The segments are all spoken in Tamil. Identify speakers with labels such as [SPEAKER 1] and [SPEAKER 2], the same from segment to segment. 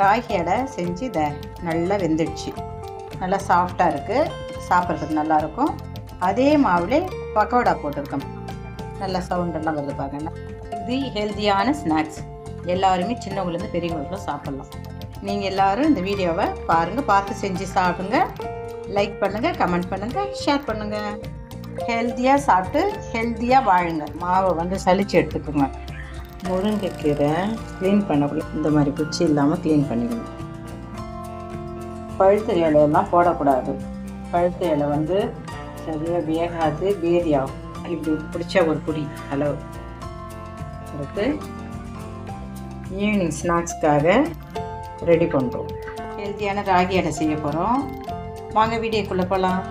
[SPEAKER 1] ராகி அடை செஞ்சு இதை நல்லா வெந்துடுச்சு. நல்லா சாஃப்டாக இருக்குது சாப்பிட்றதுக்கு நல்லாயிருக்கும் அதே மாவுலே பக்கோடா போட்டிருக்கோம். நல்ல சவுண்டெல்லாம் வருது பாருங்க. இது ஹெல்த்தியான ஸ்நாக்ஸ் எல்லாருமே சின்னவங்கலேருந்து பெரியவங்களுக்கும் சாப்பிட்லாம். நீங்கள் எல்லோரும் இந்த வீடியோவை பாருங்கள் பார்த்து செஞ்சு சாப்பிடுங்க. லைக் பண்ணுங்கள் கமெண்ட் பண்ணுங்கள் ஷேர் பண்ணுங்கள் ஹெல்த்தியாக சாப்பிட்டு ஹெல்த்தியாக வாழுங்க. மாவை வந்து சளிச்சு எடுத்துக்கோங்க. முருங்கைக்கீரை க்ளீன் பண்ணக்குள்ள இந்த மாதிரி குச்சி இல்லாமல் க்ளீன் பண்ணிக்கணும். பழுத்த இலையெல்லாம் போடக்கூடாது. பழுத்த இலை வந்து சரியாக வேகாது பேதியாகும் இப்படி பிடிச்ச ஒரு பொடி அளவு. எடுத்து ஈவினிங் ஸ்நாக்ஸ்க்காக ரெடி பண்ணுறோம் ஹெல்த்தியான ராகி அடை செய்ய போகிறோம் வாங்க வீடியோக்குள்ளே போகலாம்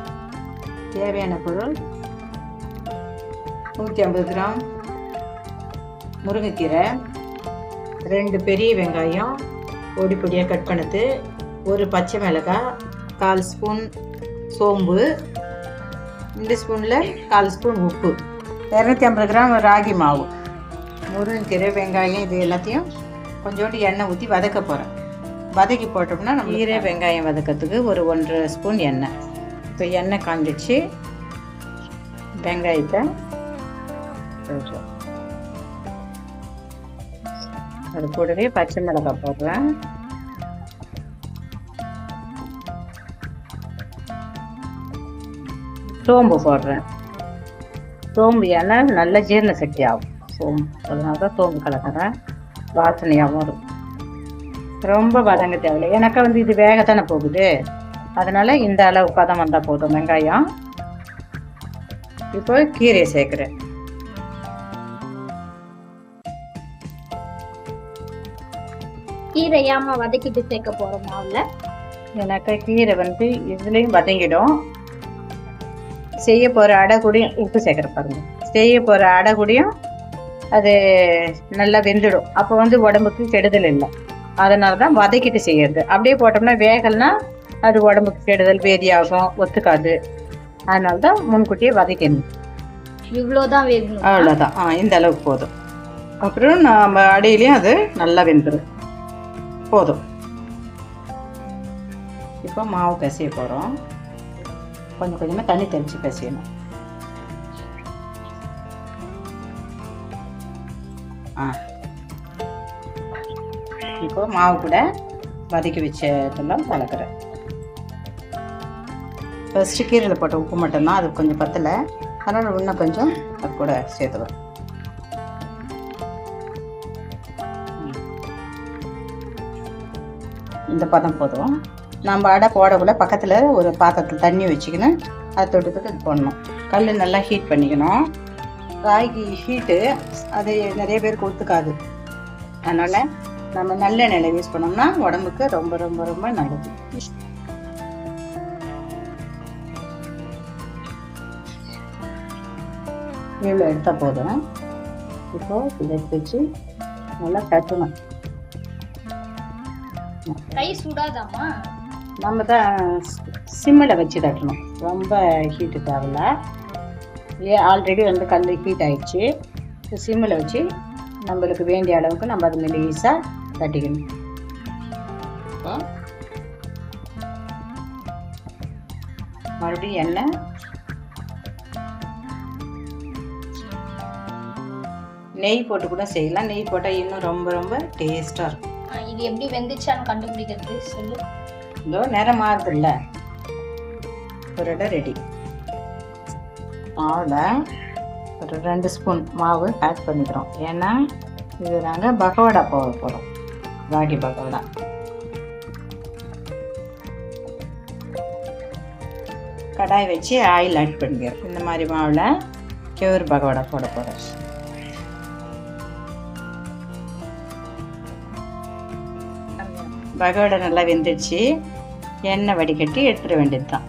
[SPEAKER 1] தேவையான பொருள் நூற்றி ஐம்பது கிராம். முருங்கைக்கீரை ரெண்டு பெரிய வெங்காயம் பொடி பொடியாக கட் பண்ணது ஒரு பச்சை மிளகாய் கால் ஸ்பூன் சோம்பு இந்த ஸ்பூனில் கால் ஸ்பூன் உப்பு. இரநூத்தி ஐம்பது கிராம் ராகி மாவு. முருங்கைக்கீரை வெங்காயம் இது எல்லாத்தையும் கொஞ்சோண்டு எண்ணெய் ஊற்றி வதக்க போகிறேன் வதக்கி போட்டோம்னா நம்ம கீரை வெங்காயம் வதக்கிறதுக்கு ஒரு ஒன்றரை ஸ்பூன் எண்ணெய். இப்போ எண்ணெய் காஞ்சிச்சு வெங்காயத்தை அது கூடவே பச்சை மிளகாய் போடுறேன். சோம்பு போடுறேன். சோம்பு ஏன்னா நல்ல ஜீரண சக்தி ஆகும் சோம்பு அதனால தான் சோம்பு கலக்கிறேன். வாசனையாகவும் இருக்கும். ரொம்ப வதங்க தேவையில்லை. எனக்கு வந்து இது வேகத்தானே போகுது. அதனால் இந்த அளவு பதம் வந்தால் போதும். வெங்காயம். இப்போ கீரையை சேர்க்குறேன்.
[SPEAKER 2] கீரை ஏமா வதக்கிட்டு சேர்க்க போறோம் மாவுல
[SPEAKER 1] எனக்கு கீரை வந்து இதுலேயும் வதங்கிடும். செய்ய போகிற அடை கூடயும் உப்பு சேர்க்குற பாருங்க. செய்ய போகிற அடை கூடயும் அது நல்லா வெந்துடும். அப்போ வந்து உடம்புக்கு கெடுதல் இல்லை. அதனால தான் வதக்கிட்டு செய்யறது. அப்படியே போட்டோம்னா வேகல்னா அது உடம்புக்கு கெடுதல் வேதியாகும் ஒத்துக்காது. அதனால தான் முன்கூட்டியே வதக்கணும்
[SPEAKER 2] இவ்வளவுதான் வேகணும்.
[SPEAKER 1] அவ்வளோதான். ஆ இந்த அளவுக்கு போதும். அப்புறம் நம்ம அடையிலையும் அது நல்லா வெந்துடும் போதும். இப்போ மாவு பிசைய போகிறோம் கொஞ்சம் கொஞ்சமாக தண்ணி தெளித்து பிசையணும். ஆ. இப்போ மாவு கூட வதக்கி வச்ச இதெல்லாம் கலக்கிறேன். ஃபஸ்ட்டு கீரையில் போட்ட உப்பு மட்டும்தான் அது கொஞ்சம் பத்தலை. அதனால் இன்னும் கொஞ்சம் அது கூட சேர்த்துவேன் இந்த பதம் போதும். நம்ம அடை போடக்குள்ள பக்கத்தில் ஒரு பாத்திரத்தில் தண்ணி வச்சுக்கணும். அதை தொட்டு தொட்டு இது போடணும் கல் நல்லா ஹீட் பண்ணிக்கணும். ராகி ஹீட்டு அது நிறைய பேருக்கு ஒத்துக்காது அதனால் நம்ம நல்லெண்ணெயில் யூஸ் பண்ணோம்னா உடம்புக்கு ரொம்ப ரொம்ப ரொம்ப நல்லது. இவ்வளோ எடுத்தால் போதும். இப்போ இதை எடுத்து வச்சு நல்லா கட்டணும்
[SPEAKER 2] கை சுடாதாமா
[SPEAKER 1] நம்ம தான் சிம்மில் வச்சு தட்டணும். ரொம்ப ஹீட்டு தேவையில்ல. ஏ ஆல்ரெடி வந்து கல் ஹீட் ஆயிடுச்சு. சிம்மில் வச்சு நம்மளுக்கு வேண்டிய அளவுக்கு நம்ம அது மெலிசாக தட்டிக்கணும். இப்போ மறுபடியும் எண்ணெய் நெய் போட்டு கூட செய்யலாம். நெய் போட்டால் இன்னும் ரொம்ப ரொம்ப டேஸ்ட்டாக இருக்கும்.
[SPEAKER 2] இது எப்படி வெந்துச்சான்னு கண்டுபிடிக்கிறது சொல்லு.
[SPEAKER 1] இதோ நேரம் மாறுதுல்ல ஒரு இடம் ரெடி மாவில் ஒரு ரெண்டு ஸ்பூன் மாவு ஆட் பண்ணிக்கிறோம். ஏன்னா இது நாங்கள் பகவடா போட போகிறோம் ராகி பகவடா கடாய் வச்சு ஆயில் ஆட் பண்ணிக்கிறோம். இந்த மாதிரி மாவில் கேவர் பகவடா போட போகிறோம் பகவடை நல்லா வெந்துடுச்சு. எண்ணெய் வடிகட்டி எடுத்துட வேண்டியது தான்